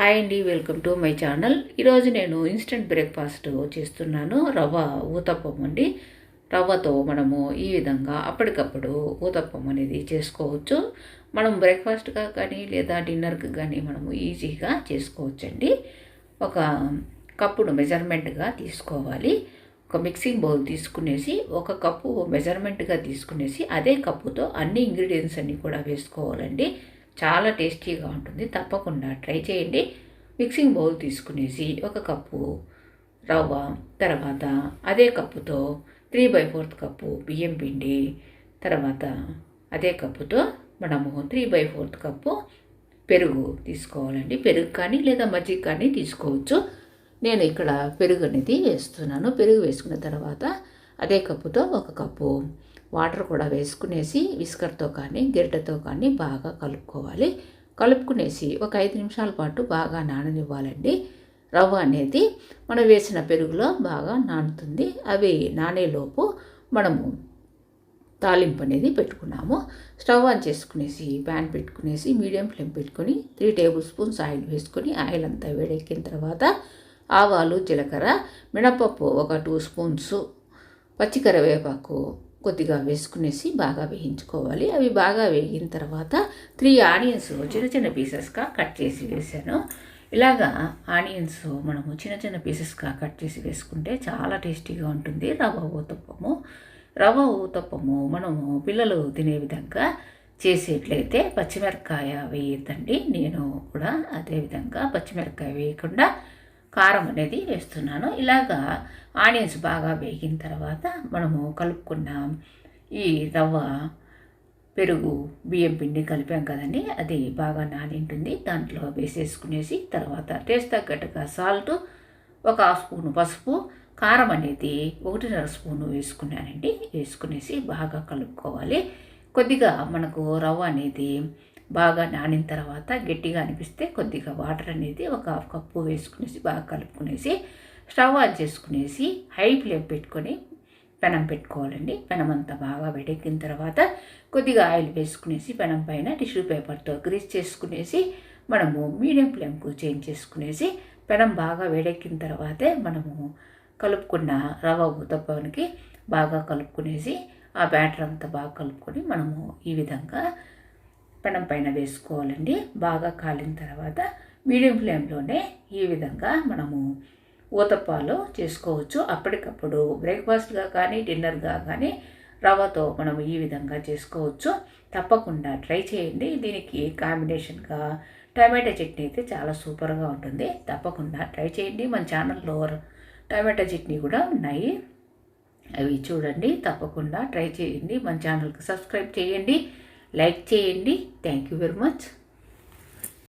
Hi అండి welcome to my channel. ఈరోజు నేను ఇన్స్టెంట్ బ్రేక్ఫాస్ట్ చేస్తున్నాను. రవ్వ ఊతప్పం అండి. రవ్వతో మనము ఈ విధంగా అప్పటికప్పుడు ఊతప్పం అనేది చేసుకోవచ్చు. మనం బ్రేక్ఫాస్ట్గా కానీ లేదా డిన్నర్కి కానీ మనము ఈజీగా చేసుకోవచ్చండి. ఒక కప్పును మెజర్మెంట్గా తీసుకోవాలి. ఒక మిక్సింగ్ బౌల్ తీసుకునేసి ఒక కప్పు మెజర్మెంట్గా తీసుకునేసి అదే కప్పుతో అన్ని ఇంగ్రీడియంట్స్ అన్నీ కూడా వేసుకోవాలండి. చాలా టేస్టీగా ఉంటుంది. తప్పకుండా ట్రై చేయండి. మిక్సింగ్ బౌల్ తీసుకునేసి ఒక కప్పు రవ్వ తర్వాత అదే కప్పుతో త్రీ బై ఫోర్త్ కప్పు బియ్యం పిండి తర్వాత అదే కప్పుతో మనము త్రీ బై ఫోర్త్ కప్పు పెరుగు తీసుకోవాలండి. పెరుగు కానీ లేదా మజ్జిగ కానీ తీసుకోవచ్చు. నేను ఇక్కడ పెరుగు అనేది వేస్తున్నాను. పెరుగు వేసుకున్న తర్వాత అదే కప్పుతో ఒక కప్పు వాటర్ కూడా వేసుకునేసి విస్కర్తో కానీ గిరిటతో కానీ బాగా కలుపుకోవాలి. కలుపుకునేసి ఒక ఐదు నిమిషాల పాటు బాగా నాననివ్వాలండి. రవ్వ అనేది మనం వేసిన పెరుగులో బాగా నానుతుంది. అవి నానేలోపు మనము తాలింపు అనేది పెట్టుకున్నాము. స్టవ్ ఆన్ చేసుకునేసి ప్యాన్ పెట్టుకునేసి మీడియం ఫ్లేమ్ పెట్టుకొని త్రీ టేబుల్ స్పూన్స్ ఆయిల్ వేసుకొని ఆయిల్ అంతా వేడెక్కిన తర్వాత ఆవాలు జీలకర్ర మినపప్పు ఒక టూ స్పూన్స్ పచ్చికరివేపాకు కొద్దిగా వేసుకునేసి బాగా వేయించుకోవాలి. అవి బాగా వేగిన తర్వాత త్రీ ఆనియన్స్ చిన్న చిన్న పీసెస్గా కట్ చేసి వేసాను. ఇలాగా ఆనియన్స్ మనము చిన్న చిన్న పీసెస్గా కట్ చేసి వేసుకుంటే చాలా టేస్టీగా ఉంటుంది. రవ్వ ఊతప్పము రవ్వ ఊతప్పము మనము పిల్లలు తినే విధంగా చేసేట్లయితే పచ్చిమిరపకాయ వేయద్దండి. నేను కూడా అదే విధంగా పచ్చిమిరపకాయ వేయకుండా కారం అనేది వేస్తున్నాను. ఇలాగా ఆనియన్స్ బాగా వేగిన తర్వాత మనము కలుపుకున్న. ఈ రవ్వ పెరుగు బియ్యం పిండి కలిపాం కదండి. అది బాగా నానింటుంది. దాంట్లో వేసేసుకునేసి తర్వాత టేస్ట్ తగ్గట్టుగా సాల్ట్ ఒక హాఫ్ స్పూను పసుపు కారం అనేది ఒకటిన్నర స్పూను వేసుకున్నానండి. వేసుకునేసి బాగా కలుపుకోవాలి. కొద్దిగా మనకు రవ్వ అనేది బాగా నానిన తర్వాత గట్టిగా అనిపిస్తే కొద్దిగా వాటర్ అనేది ఒక హాఫ్ కప్పు వేసుకునేసి బాగా కలుపుకునేసి స్టవ్ ఆన్ చేసుకునేసి హై ఫ్లేమ్ పెట్టుకొని పెనం పెట్టుకోవాలండి. పెనం అంతా బాగా వేడెక్కిన తర్వాత కొద్దిగా ఆయిల్ వేసుకునేసి పెనం పైన టిష్యూ పేపర్తో గ్రీస్ చేసుకునేసి మనము మీడియం ఫ్లేమ్కు చేంజ్ చేసుకునేసి పెనం బాగా వేడెక్కిన తర్వాతే మనము కలుపుకున్న రవ్వ ఉతప్పనికి బాగా కలుపుకునేసి ఆ బ్యాటర్ అంతా బాగా కలుపుకొని మనము ఈ విధంగా పెనం పైన వేసుకోవాలండి. బాగా కాలిన తర్వాత మీడియం ఫ్లేమ్లోనే ఈ విధంగా మనము ఊతప్పాలు చేసుకోవచ్చు. అప్పటికప్పుడు బ్రేక్ఫాస్ట్గా కానీ డిన్నర్గా కానీ రవ్వతో మనం ఈ విధంగా చేసుకోవచ్చు. తప్పకుండా ట్రై చేయండి. దీనికి కాంబినేషన్గా టమాటా చట్నీ అయితే చాలా సూపర్గా ఉంటుంది. తప్పకుండా ట్రై చేయండి. మన ఛానల్లో టమాటా చట్నీ కూడా ఉన్నాయి. అవి చూడండి. తప్పకుండా ట్రై చేయండి. మన ఛానల్కి సబ్స్క్రైబ్ చేయండి. లైక్ చేయండి. Thank you very much